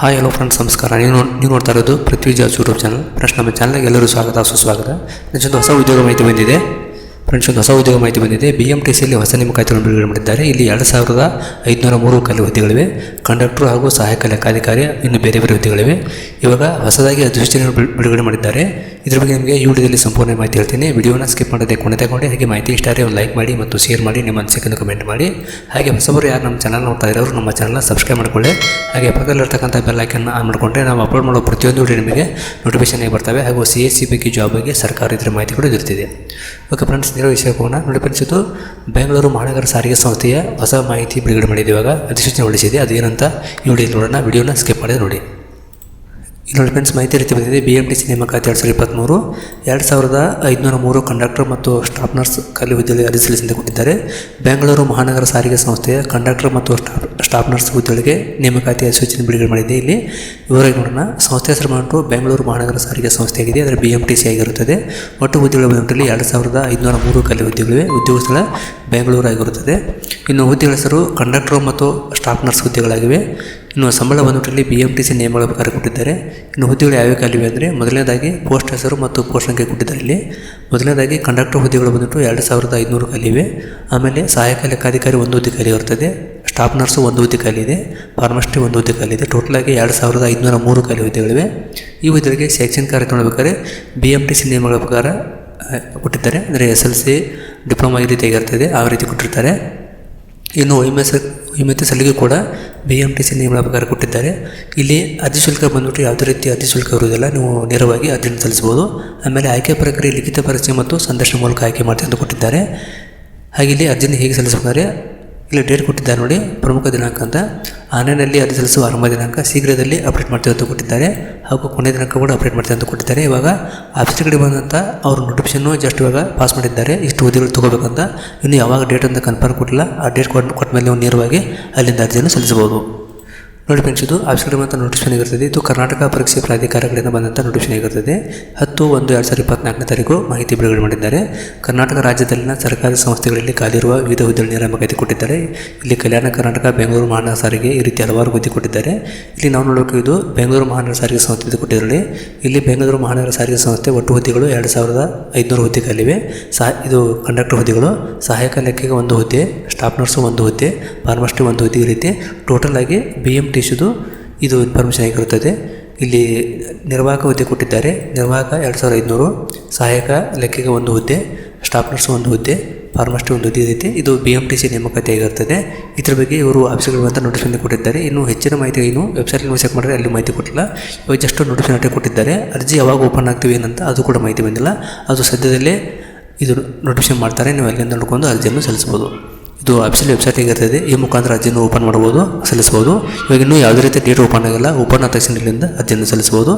Hi hello friends ನಮಸ್ಕಾರ. ನೀವು ನೀವು ನೋಡ್ತಾ ಇರೋದು ಪೃಥ್ವಿ ಯೂಟ್ಯೂಬ್ ಚಾನಲ್ ಫ್ರೆಂಡ್ಸ್ ನಮ್ಮ ಚಾನಲ್ಗೆ ಎಲ್ಲರೂ ಸ್ವಾಗತ, ಸುಸ್ವಾಗತ. ನಿಜ ಹೊಸ ಉದ್ಯೋಗ ಮಾಹಿತಿ ಬಂದಿದೆ. ಫ್ರೆಂಡ್ಸ್ ಒಂದು ಹೊಸ ಉದ್ಯೋಗ ಮಾಹಿತಿ ಬಂದಿದೆ. ಬಿ ಎಂ ಟಿ ಸಿಯಲ್ಲಿ ಹೊಸ ನೇಮಕಾತಿಗಳನ್ನು ಬಿಡುಗಡೆ ಮಾಡಿದ್ದಾರೆ. ಇಲ್ಲಿ ಎರಡು ಸಾವಿರದ ಐದುನೂರ ಮೂರು ಖಾಲಿ ಹುದ್ದೆಗಳಿವೆ. ಕಂಡಕ್ಟರ್ ಹಾಗೂ ಸಹಾಯಕ ಲೆಕ್ಕಾಧಿಕಾರಿ, ಇನ್ನು ಬೇರೆ ಬೇರೆ ಹುದ್ದೆಗಳಿವೆ. ಇವಾಗ ಹೊಸದಾಗಿ ಅಧಿಸೂಚನೆ ಬಿಡುಗಡೆ ಮಾಡಿದ್ದಾರೆ. ಇದ್ರ ಬಗ್ಗೆ ನಿಮಗೆ ಈ ವಿಡಿಯೋದಲ್ಲಿ ಸಂಪೂರ್ಣ ಮಾಹಿತಿ ಹೇಳ್ತೀನಿ. ವಿಡಿಯೋನ ಸ್ಕಿಪ್ ಮಾಡದೆ ಕೊನೆ ತಗೊಂಡು. ಹಾಗೆ ಮಾಹಿತಿ ಇಷ್ಟ ಆದರೆ ಒಂದು ಲೈಕ್ ಮಾಡಿ ಮತ್ತು ಶೇರ್ ಮಾಡಿ, ನಿಮ್ಮ ಅನಿಸಿಕೆಯನ್ನು ಕಮೆಂಟ್ ಮಾಡಿ. ಹಾಗೆ ಹೊಸಬರು ಯಾರು ನಮ್ಮ ಚಾನಲ್ ನೋಡ್ತಾ ಇರೋರು, ನಮ್ಮ ಚಾನಲ್ನ ಸಬ್ಸ್ಕ್ರೈಬ್ ಮಾಡಿಕೊಳ್ಳಿ. ಹಾಗೆ ಪಕ್ಕದಲ್ಲಿರ್ತಕ್ಕಂಥ ಬೆಲ್ ಐಕನ್ನ ಆನ್ ಮಾಡಿಕೊಂಡ್ರೆ ನಾವು ಅಪ್ಲೋಡ್ ಮಾಡೋ ಪ್ರತಿಯೊಂದು ವಿಡಿಯೋ ನಿಮಗೆ ನೋಟಿಫಿಕೇಶನ್ ಆಗಿ ಬರ್ತವೆ. ಹಾಗೂ ಸಿ ಎಸ್ ಸಿ ಬಗ್ಗೆ ಜಾಬ್ ಬಗ್ಗೆ ಸರ್ಕಾರ ಇದ್ರ ಮಾಹಿತಿ ಕೂಡ ಇರ್ತಿದೆ ಓಕೆ ಫ್ರೆಂಡ್ಸ್ ನೇರ ವಿಷಯ ಹೋಗೋಣ ನೋಡಿ ಫ್ರೆಂಡ್ಸ್ ಬೆಂಗಳೂರು ಮಹಾನಗರ ಸಾರಿಗೆ ಸಂಸ್ಥೆಯ ಹೊಸ ಮಾಹಿತಿ ಬಿಡುಗಡೆ ಮಾಡಿದೆ ಇವಾಗ. ಅಧಿಸೂಚನೆ ಹೊರಡಿಸಿದೆ. ಅದೇನಂತ ಈ ವಿಡಿಯೋ ನೋಡೋಣ. ವಿಡಿಯೋನ ಸ್ಕಿಪ್ ಮಾಡಿದ್ರೆ ನೋಡಿ. ನೋಡಿ ಫ್ರೆಂಡ್ಸ್ ಮಾಹಿತಿ ರೀತಿ ಬಂದಿದೆ. ಬಿ ಎಂ ಟಿ ಸಿ ನೇಮಕಾತಿ ಎರಡು ಸಾವಿರದ ಇಪ್ಪತ್ತ್ಮೂರು ಎರಡು ಸಾವಿರದ ಐದುನೂರ ಮೂರು ಕಂಡಕ್ಟರ್ ಮತ್ತು ಸ್ಟಾಫ್ ನರ್ಸ್ ಖಾಲಿ ಹುದ್ದೆಗಳಿಗೆ ಅರ್ಜಿ ಬೆಂಗಳೂರು ಮಹಾನಗರ ಸಾರಿಗೆ ಸಂಸ್ಥೆಯ ಕಂಡಕ್ಟರ್ ಮತ್ತು ಸ್ಟಾಫ್ ಸ್ಟಾಫ್ ನರ್ಸ್ ಹುದ್ದೆಗಳಿಗೆ ನೇಮಕಾತಿ ಅಧಿಸೂಚನೆ ಬಿಡುಗಡೆ ಮಾಡಿದೆ. ಇಲ್ಲಿ ವಿವರವಾಗಿ ನೋಡೋಣ. ಸಂಸ್ಥೆ ಹೆಸರು ಬೆಂಗಳೂರು ಮಹಾನಗರ ಸಾರಿಗೆ ಸಂಸ್ಥೆಯಾಗಿದೆ ಅದರ ಬಿ ಎಂ ಟಿ ಸಿ ಆಗಿರುತ್ತದೆ. ಒಟ್ಟು ಹುದ್ದೆಗಳು ಬಂದಲ್ಲಿ ಎರಡು ಸಾವಿರದ ಐದುನೂರ ಮೂರು ಖಾಲಿ ಹುದ್ದೆಗಳಿವೆ. ಉದ್ಯೋಗ ಸ್ಥಳ ಬೆಂಗಳೂರು ಆಗಿರುತ್ತದೆ. ಇನ್ನು ಹುದ್ದೆಗಳ ಹೆಸರು ಕಂಡಕ್ಟರ್ ಮತ್ತು ಸ್ಟಾಫ್ ನರ್ಸ್ ಹುದ್ದೆಗಳಾಗಿವೆ. ಇನ್ನು ಸಂಬಳ ಬಂದ್ಬಿಟ್ಟು ಬಿ ಎಂ ಟಿ ಸಿ ನಿಯಮಗಳ ಪ್ರಕಾರ ಕೊಟ್ಟಿದ್ದಾರೆ. ಇನ್ನು ಹುದ್ದೆಗಳು ಯಾವ್ಯಾವ ಖಾಲಿವೆ ಅಂದರೆ ಮೊದಲನೇದಾಗಿ ಪೋಸ್ಟ್ ಹೆಸರು ಮತ್ತು ಪೋಸ್ಟ್ ಸಂಖ್ಯೆ ಕೊಟ್ಟಿದ್ದಾರೆ ಇಲ್ಲಿ. ಮೊದಲನೇದಾಗಿ ಕಂಡಕ್ಟರ್ ಹುದ್ದೆಗಳು ಬಂದ್ಬಿಟ್ಟು ಎರಡು ಸಾವಿರದ ಐದುನೂರು ಖಾಲಿವೆ ಆಮೇಲೆ ಸಹಾಯಕ ಲೆಕ್ಕಾಧಿಕಾರಿ ಒಂದು ಹುದ್ದೆ ಖಾಲಿ ಇರ್ತದೆ. ಸ್ಟಾಫ್ ನರ್ಸು ಒಂದು ಹುದ್ದೆ ಖಾಲಿ ಇದೆ. ಫಾರ್ಮಸ್ಟಿ ಒಂದು ಹುದ್ದೆ ಖಾಲಿ ಇದೆ. ಟೋಟಲಾಗಿ ಎರಡು ಸಾವಿರದ ಐದುನೂರ ಮೂರು ಖಾಲಿ ಹುದ್ದೆಗಳಿವೆ. ಈ ಹುದ್ದೆಗಳಿಗೆ ಶೈಕ್ಷಣಿಕ ಕಾರ್ಯಕ್ರಮ ಬೇಕಾದ್ರೆ ಬಿ ಎಂ ಟಿ ಸಿ ನಿಯಮಗಳ ಪ್ರಕಾರ ಕೊಟ್ಟಿದ್ದಾರೆ. ಅಂದರೆ ಎಸ್ ಎಲ್ ಸಿ ಡಿಪ್ಲೊಮಾ ಈ ರೀತಿಯಾಗಿರ್ತದೆ ಆ ರೀತಿ ಕೊಟ್ಟಿರ್ತಾರೆ. ಇನ್ನು ವೈಮಸ ವೈಮತ್ಯ ಸಲ್ಲಿಗೆ ಕೂಡ ಬಿ ಎಂ ಟಿ ಸಿ ನಿಯಮಗಳ ಪ್ರಕಾರ ಕೊಟ್ಟಿದ್ದಾರೆ. ಇಲ್ಲಿ ಅರ್ಜಿ ಶುಲ್ಕ ಬಂದ್ಬಿಟ್ಟು ಯಾವುದೇ ರೀತಿ ಅರ್ಜಿ ಶುಲ್ಕ ಇರುವುದಿಲ್ಲ. ನೀವು ನೇರವಾಗಿ ಅರ್ಜಿಯನ್ನು ಸಲ್ಲಿಸ್ಬೋದು ಆಮೇಲೆ ಆಯ್ಕೆ ಪ್ರಕ್ರಿಯೆ ಲಿಖಿತ ಪರೀಕ್ಷೆ ಮತ್ತು ಸಂದರ್ಶನ ಮೂಲಕ ಆಯ್ಕೆ ಮಾಡ್ತೀವಿ ಅಂತ ಕೊಟ್ಟಿದ್ದಾರೆ. ಹಾಗೆ ಇಲ್ಲಿ ಅರ್ಜಿನ ಹೇಗೆ ಸಲ್ಲಿಸಬೇಕಾದ್ರೆ ಇಲ್ಲಿ ಡೇಟ್ ಕೊಟ್ಟಿದ್ದಾರೆ ನೋಡಿ, ಪ್ರಮುಖ ದಿನಾಂಕ ಅಂತ. ಆನ್ಲೈನಲ್ಲಿ ಅರ್ಜಿ ಸಲ್ಲಿಸುವ ಆರಂಭ ದಿನಾಂಕ, ಶೀಘ್ರದಲ್ಲಿ ಅಪ್ಡೇಟ್ ಮಾಡ್ತೀವಿ ಅಂತ ಕೊಟ್ಟಿದ್ದಾರೆ. ಹಾಗೂ ಕೊನೆಯ ದಿನಾಂಕ ಕೂಡ ಅಪ್ಡೇಟ್ ಮಾಡ್ತೀವಿ ಅಂತ ಕೊಟ್ಟಿದ್ದಾರೆ. ಇವಾಗ ಆಫೀಸ್ ಕಡೆ ಬಂದಂಥ ಅವರು ನೋಟಿಫಿಕೇಶನ್ನು ಜಸ್ಟ್ ಇವಾಗ ಪಾಸ್ ಮಾಡಿದ್ದಾರೆ. ಇಷ್ಟು ಓದಿಗಳು ತೊಗೋಬೇಕಂತ. ಇನ್ನು ಯಾವಾಗ ಡೇಟ್ ಅಂತ ಕನ್ಫರ್ಮ್ ಕೊಟ್ಟಿಲ್ಲ. ಆ ಡೇಟ್ ಕೊಟ್ಟು ಕೊಟ್ಟ ಮೇಲೆ ನೇರವಾಗಿ ಅಲ್ಲಿಂದ ಅರ್ಜಿಯನ್ನು ಸಲ್ಲಿಸಬಹುದು. ನೋಡಿ ಫ್ರೆಂಡ್ಸ್ ಇದು ಆಫೀಸ್ ಅಂತ ನೋಟಿಫಿಕೇಶನ್ ಆಗಿರ್ತದೆ. ಇದು ಕರ್ನಾಟಕ ಪರೀಕ್ಷೆ ಪ್ರಾಧಿಕಾರಗಳಿಂದ ಬಂದಂಥ ನೋಟಿಫಿಕೇಶನ್ ಆಗಿರ್ತದೆ. ಹತ್ತು, ಒಂದು, ಎರಡು ಸಾವಿರದ ಇಪ್ಪತ್ನಾಲ್ಕನೇ ತಾರೀಕು ಮಾಹಿತಿ ಬಿಡುಗಡೆ ಮಾಡಿದ್ದಾರೆ. ಕರ್ನಾಟಕ ರಾಜ್ಯದಲ್ಲಿನ ಸರ್ಕಾರಿ ಸಂಸ್ಥೆಗಳಲ್ಲಿ ಖಾಲಿರುವ ವಿವಿಧ ಹುದ್ದೆಗಳ ನೇಮಕಾತಿ ಕೊಟ್ಟಿದ್ದಾರೆ. ಇಲ್ಲಿ ಕಲ್ಯಾಣ ಕರ್ನಾಟಕ, ಬೆಂಗಳೂರು ಮಹಾನಗರ ಸಾರಿಗೆ ಈ ರೀತಿ ಹಲವಾರು ಗುದ್ದಿ ಕೊಟ್ಟಿದ್ದಾರೆ. ಇಲ್ಲಿ ನಾವು ನೋಡೋಕೆ ಇದು ಬೆಂಗಳೂರು ಮಹಾನಗರ ಸಾರಿಗೆ ಸಂಸ್ಥೆ ಕೊಟ್ಟಿದ್ದಾರೆ ಇಲ್ಲಿ ಬೆಂಗಳೂರು ಮಹಾನಗರ ಸಾರಿಗೆ ಸಂಸ್ಥೆ ಒಟ್ಟು ಹುದ್ದೆಗಳು ಎರಡು ಸಾವಿರದ ಐದುನೂರು ಹುದ್ದೆ ಖಾಲಿವೆ ಸಹ ಇದು ಕಂಡಕ್ಟರ್ ಹುದ್ದೆಗಳು, ಸಹಾಯಕ ಲೆಕ್ಕಿಗೆ ಒಂದು ಹುದ್ದೆ ಸ್ಟಾಫ್ ನರ್ಸು ಒಂದು ಹುದ್ದೆ ಫಾರ್ಮಸ್ಟಿ ಒಂದು ಹುದ್ದೆ ಈ ರೀತಿ. ಟೋಟಲ್ ಆಗಿ ಬಿ ಎಂ ಸಿದು ಇದು ಇನ್ಫಾರ್ಮೇಷನ್ ಆಗಿರುತ್ತದೆ. ಇಲ್ಲಿ ನಿರ್ವಾಹಕ ಹುದ್ದೆ ಕೊಟ್ಟಿದ್ದಾರೆ. ನಿರ್ವಾಹಕ ಎರಡು ಸಾವಿರದ ಐದುನೂರು, ಸಹಾಯಕ ಲೆಕ್ಕಿಗೆ ಒಂದು ಹುದ್ದೆ ಸ್ಟಾಫ್ ನರ್ಸ್ ಒಂದು ಹುದ್ದೆ ಫಾರ್ಮಸ್ಟಿ ಒಂದು ಹುದ್ದೆ ಇದೆ ಇದು ಬಿ ಎಂ ಟಿ ಸಿ ನೇಮಕಾತಿ ಆಗಿರ್ತದೆ. ಇದ್ರ ಬಗ್ಗೆ ಇವರು ಆಫೀಸ್ಗಳು ಅಂತ ನೋಟಿಫಿಕೇಶನ್ ಕೊಟ್ಟಿದ್ದಾರೆ. ಇನ್ನು ಹೆಚ್ಚಿನ ಮಾಹಿತಿ ಇನ್ನು ವೆಬ್ಸೈಟ್ ಚೆಕ್ ಮಾಡಿದ್ರೆ ಅಲ್ಲಿ ಮಾಹಿತಿ ಕೊಟ್ಟಿಲ್ಲ. ಇವಾಗ ಜಸ್ಟ್ ನೋಟಿಫಿಕೇಶನ್ ಅಷ್ಟೇ ಕೊಟ್ಟಿದ್ದಾರೆ. ಅರ್ಜಿ ಯಾವಾಗ ಓಪನ್ ಆಗ್ತೀವಿ ಏನಂತ ಅದು ಕೂಡ ಮಾಹಿತಿ ಬಂದಿಲ್ಲ. ಅದು ಸದ್ಯದಲ್ಲೇ ಇದು ನೋಟಿಫಿಕೇಷನ್ ಮಾಡ್ತಾರೆ. ನೀವು ಅಲ್ಲಿಂದ ನೋಡ್ಕೊಂಡು ಅರ್ಜಿಯನ್ನು ಸಲ್ಲಿಸ್ಬೋದು ಇದು ಆಫೀಷಿಯಲ್ ವೆಬ್ಸೈಟ್ ಹೇಗಿರ್ತದೆ ಈ ಮುಖಾಂತರ ಅರ್ಜಿಯನ್ನು ಓಪನ್ ಮಾಡ್ಬೋದು, ಸಲ್ಲಿಸ್ಬೋದು. ಇವಾಗ ಇನ್ನೂ ಯಾವುದೇ ರೀತಿ ಡೇಟ್ ಓಪನ್ ಆಗಿಲ್ಲ ಓಪನ್ ಆದ ತಕ್ಷಣ ಇಲ್ಲಿಂದ ಅರ್ಜಿಯನ್ನು ಸಲ್ಲಿಸ್ಬೋದು.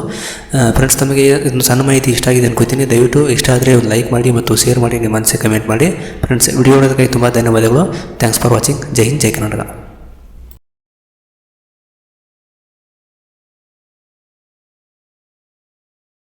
ಫ್ರೆಂಡ್ಸ್ ತಮಗೆ ಇನ್ನು ಸಣ್ಣ ಮಾಹಿತಿ ಇಷ್ಟ ಆಗಿದೆ ಅನ್ಕೋತೀನಿ. ದಯವಿಟ್ಟು ಇಷ್ಟ ಆದರೆ ಒಂದು ಲೈಕ್ ಮಾಡಿ ಮತ್ತು ಶೇರ್ ಮಾಡಿ, ನಿಮ್ಮ ಮನಸ್ಸಿಗೆ ಕಮೆಂಟ್ ಮಾಡಿ. ಫ್ರೆಂಡ್ಸ್ ವಿಡಿಯೋ ನೋಡೋದಕ್ಕಾಗಿ ತುಂಬ ಧನ್ಯವಾದಗಳು. ಥ್ಯಾಂಕ್ಸ್ ಫಾರ್ ವಾಚಿಂಗ್ ಜೈ ಹಿಂದ್, ಜೈ ಕರ್ನಾಟಕ.